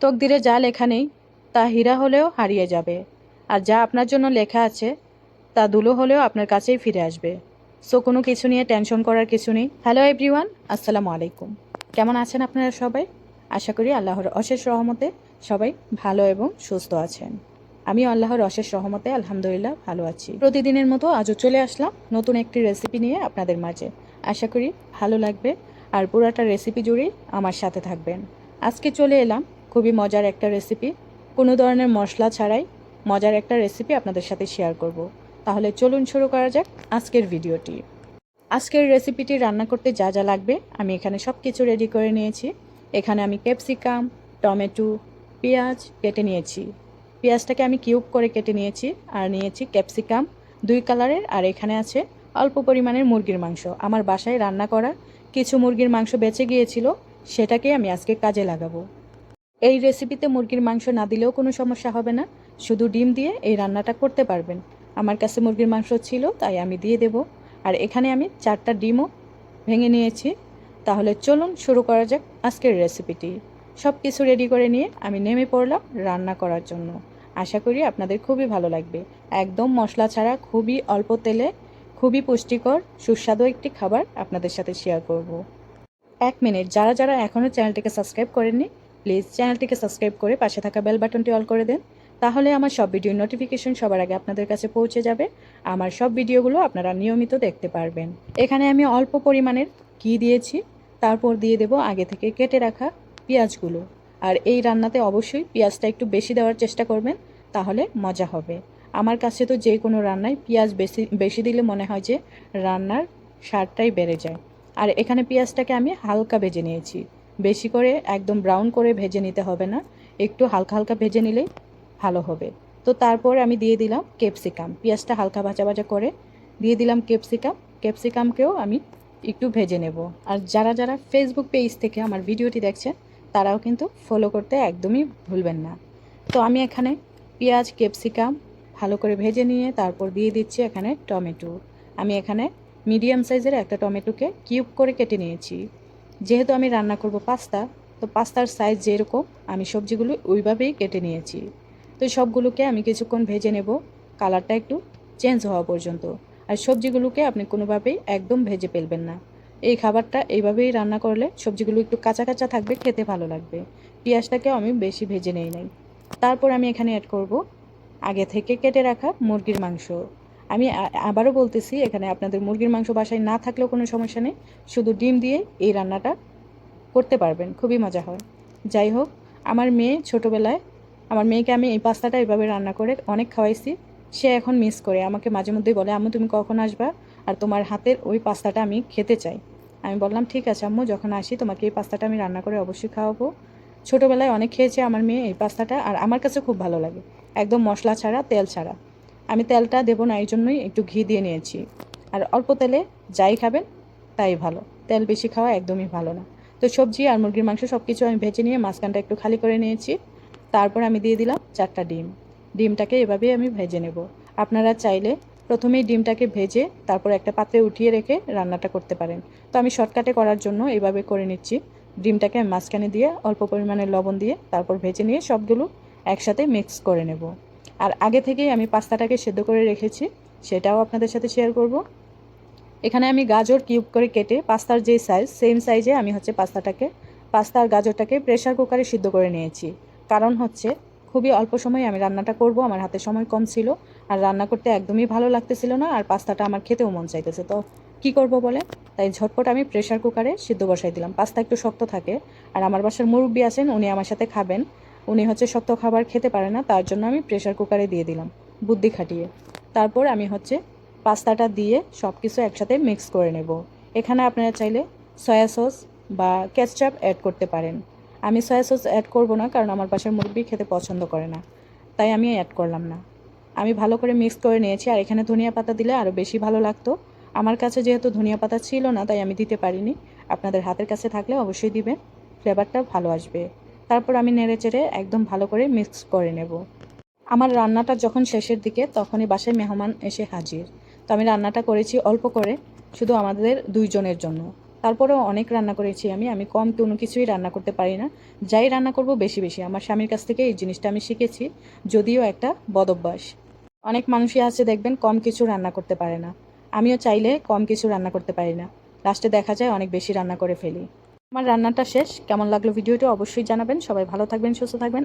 তকদিরে যা লেখা নেই, তা হীরা হলেও হারিয়ে যাবে। আর যা আপনার জন্য লেখা আছে, তা দুলো হলেও আপনার কাছেই ফিরে আসবে। সো, কোনো কিছু নিয়ে টেনশন করার কিছু নেই। হ্যালো এভরিওয়ান, আসসালামু আলাইকুম। কেমন আছেন আপনারা সবাই? আশা করি আল্লাহর অশেষ রহমতে সবাই ভালো এবং সুস্থ আছেন। আমি আল্লাহর অশেষ রহমতে আলহামদুলিল্লাহ ভালো আছি। প্রতিদিনের মতো আজও চলে আসলাম নতুন একটি রেসিপি নিয়ে আপনাদের মাঝে। আশা করি ভালো লাগবে। আর পুরাটা রেসিপি জুড়েই আমার সাথে থাকবেন। আজকে চলে এলাম খুবই মজার একটা রেসিপি কোনো ধরনের মশলা ছাড়াই মজার একটা রেসিপি আপনাদের সাথে শেয়ার করব। তাহলে চলুন শুরু করা যাক আজকের ভিডিওটি আজকের রেসিপিটি রান্না করতে যা যা লাগবে আমি এখানে সব কিছু রেডি করে নিয়েছি। এখানে আমি ক্যাপসিকাম টমেটো, পেঁয়াজ কেটে নিয়েছি। পেঁয়াজটাকে আমি কিউব করে কেটে নিয়েছি আর নিয়েছি ক্যাপসিকাম দুই কালারের আর এখানে আছে অল্প পরিমাণের মুরগির মাংস। আমার বাসায় রান্না করা কিছু মুরগির মাংস বেঁচে গিয়েছিল সেটাকে আমি আজকে কাজে লাগাবো। এই রেসিপিতে মুরগির মাংস না দিলেও কোনো সমস্যা হবে না। শুধু ডিম দিয়ে এই রান্নাটা করতে পারবেন। আমার কাছে মুরগির মাংস ছিল, তাই আমি দিয়ে দেব। আর এখানে আমি চারটা ডিমও ভেঙে নিয়েছি। তাহলে চলুন শুরু করা যাক আজকের রেসিপিটি সব কিছু রেডি করে নিয়ে আমি নেমে পড়লাম রান্না করার জন্য। আশা করি আপনাদের খুবই ভালো লাগবে। একদম মশলা ছাড়া খুবই অল্প তেলে, খুবই পুষ্টিকর, সুস্বাদু একটি খাবার আপনাদের সাথে শেয়ার করব। এক মিনিট যারা যারা এখনও চ্যানেলটিকে সাবস্ক্রাইব করেননি প্লিজ চ্যানেলটিকে সাবস্ক্রাইব করে পাশে থাকা বেল বাটনটি অল করে দেন, তাহলে আমার সব ভিডিওর নোটিফিকেশন সবার আগে আপনাদের কাছে পৌঁছে যাবে। আমার সব ভিডিওগুলো আপনারা নিয়মিত দেখতে পারবেন। এখানে আমি অল্প পরিমাণের ঘি দিয়েছি, তারপর দিয়ে দেব আগে থেকে কেটে রাখা পেঁয়াজগুলো। আর এই রান্নাতে অবশ্যই পেঁয়াজটা একটু বেশি দেওয়ার চেষ্টা করবেন, তাহলে মজা হবে। আমার কাছে তো যে কোনো রান্নায় পেঁয়াজ বেশি বেশি দিলে মনে হয় যে রান্নার স্বাদটাই বেড়ে যায়। আর এখানে পেঁয়াজটাকে আমি হালকা ভেজে নিয়েছি। বেশি করে একদম ব্রাউন করে ভেজে নিতে হবে না। একটু হালকা হালকা ভেজে নিলেই ভালো হবে। তো তারপর আমি দিয়ে দিলাম ক্যাপসিকাম পেঁয়াজটা হালকা ভাজা ভাজা করে দিয়ে দিলাম ক্যাপসিকাম ক্যাপসিকামকেও আমি একটু ভেজে নেব। আর যারা যারা ফেসবুক পেজ থেকে আমার ভিডিওটি দেখছেন, তারাও কিন্তু ফলো করতে একদমই ভুলবেন না। তো আমি এখানে পেঁয়াজ ক্যাপসিকাম ভালো করে ভেজে নিয়ে তারপর দিয়ে দিচ্ছি এখানে টমেটো। আমি এখানে মিডিয়াম সাইজের একটা টমেটোকে কিউব করে কেটে নিয়েছি। যেহেতু আমি রান্না করব পাস্তা, তো পাস্তার সাইজ যেরকম, আমি সবজিগুলো ওইভাবেই কেটে নিয়েছি। তো সবগুলোকে আমি কিছুক্ষণ ভেজে নেব। কালারটা একটু চেঞ্জ হওয়া পর্যন্ত। আর সবজিগুলোকে আপনি কোনোভাবেই একদম ভেজে ফেলবেন না। এই খাবারটা এইভাবেই রান্না করলে সবজিগুলো একটু কাঁচা কাঁচা থাকবে, খেতে ভালো লাগবে। পেঁয়াজটাকেও আমি বেশি ভেজে নেই নাই। তারপর আমি এখানে অ্যাড করব আগে থেকে কেটে রাখা মুরগির মাংস। আমি আবারও বলতেছি, এখানে আপনাদের মুরগির মাংস বাসায় না থাকলেও কোনো সমস্যা নেই। শুধু ডিম দিয়ে এই রান্নাটা করতে পারবেন, খুবই মজা হয়। যাই হোক, আমার মেয়ে ছোটোবেলায়, আমার মেয়েকে আমি এই পাস্তাটা এভাবে রান্না করে অনেক খাওয়াইছি। সে এখন মিস করে, আমাকে মাঝে মধ্যেই বলে, আম্মু, তুমি কখন আসবা? আর তোমার হাতের ওই পাস্তাটা আমি খেতে চাই। আমি বললাম, ঠিক আছে আম্মু, যখন আসি তোমাকে এই পাস্তাটা আমি রান্না করে অবশ্যই খাওয়াবো। ছোটোবেলায় অনেক খেয়েছে আমার মেয়ে এই পাস্তাটা, আর আমার কাছে খুব ভালো লাগে। একদম মশলা ছাড়া, তেল ছাড়া। আমি তেলটা দেবো না এই জন্যই একটু ঘি দিয়ে নিয়েছি। আর অল্প তেলে যাই খাবেন, তাই ভালো। তেল বেশি খাওয়া একদমই ভালো না। তো সবজি আর মুরগির মাংস সব কিছু আমি ভেজে নিয়ে মাঝখানটা একটু খালি করে নিয়েছি। তারপর আমি দিয়ে দিলাম চারটা ডিম। ডিমটাকে এভাবেই আমি ভেজে নেব। আপনারা চাইলে প্রথমেই ডিমটাকে ভেজে তারপর একটা পাত্রে উঠিয়ে রেখে রান্নাটা করতে পারেন। তো আমি শর্টকাটে করার জন্য এভাবে করে নিচ্ছি। ডিমটাকে আমি মাঝখানে দিয়ে অল্প পরিমাণে লবণ দিয়ে তারপর ভেজে নিয়ে সবগুলো একসাথে মিক্স করে নেব। আর আগে থেকেই আমি পাস্তাটাকে সেদ্ধ করে রেখেছি, সেটাও আপনাদের সাথে শেয়ার করব। এখানে আমি গাজর কিউব করে কেটে পাস্তার যে সাইজ সেম সাইজে আমি হচ্ছে পাস্তাটাকে, পাস্তা আর গাজরটাকে প্রেশার কুকারে সিদ্ধ করে নিয়েছি। কারণ হচ্ছে খুবই অল্প সময় আমি রান্নাটা করব, আমার হাতে সময় কম ছিল আর রান্না করতে একদমই ভালো লাগতেছিল না আর পাস্তাটা আমার খেতেও মন চাইতেছে। তো কি করব বলে তাই ঝটপট আমি প্রেশার কুকারে সিদ্ধ বসাই দিলাম। পাস্তা একটু শক্ত থাকে আর আমার বাসার মুরব্বী আছেন, উনি আমার সাথে খাবেন। উনি হচ্ছে শক্ত খাবার খেতে পারে না, তার জন্য আমি প্রেশার কুকারে দিয়ে দিলাম, বুদ্ধি খাটিয়ে। তারপর আমি হচ্ছে পাস্তাটা দিয়ে সব কিছু একসাথে মিক্স করে নেব। এখানে আপনারা চাইলে সয়া সস বা কেচাপ অ্যাড করতে পারেন। আমি সয়া সস অ্যাড করব না, কারণ আমার পাশের মুরব্বি খেতে পছন্দ করে না, তাই আমি অ্যাড করলাম না। আমি ভালো করে মিক্স করে নিয়েছি, আর এখানে ধনিয়া পাতা দিলে আরও বেশি ভালো লাগতো। আমার কাছে যেহেতু ধনিয়া পাতা ছিল না, তাই আমি দিতে পারিনি। আপনাদের হাতের কাছে থাকলে অবশ্যই দিবেন ফ্লেভারটা ভালো আসবে। তারপর আমি নেড়ে চেড়ে একদম ভালো করে মিক্স করে নেব। আমার রান্নাটা যখন শেষের দিকে, তখনই বাসায় মেহমান এসে হাজির। তো আমি রান্নাটা করেছি অল্প করে, শুধু আমাদের দুইজনের জন্য। তারপরেও অনেক রান্না করেছি আমি আমি কম কোনো কিছুই রান্না করতে পারি না। যাই রান্না করব বেশি বেশি। আমার স্বামীর কাছ থেকে এই জিনিসটা আমি শিখেছি, যদিও একটা বদভ্যাস। অনেক মানুষই আছে দেখবেন কম কিছু রান্না করতে পারে না। আমিও চাইলে কম কিছু রান্না করতে পারি না। লাস্টে দেখা যায় অনেক বেশি রান্না করে ফেলি। আমার রান্নাটা শেষ। কেমন লাগল ভিডিওটি অবশ্যই জানাবেন। সবাই ভালো থাকবেন সুস্থ থাকবেন।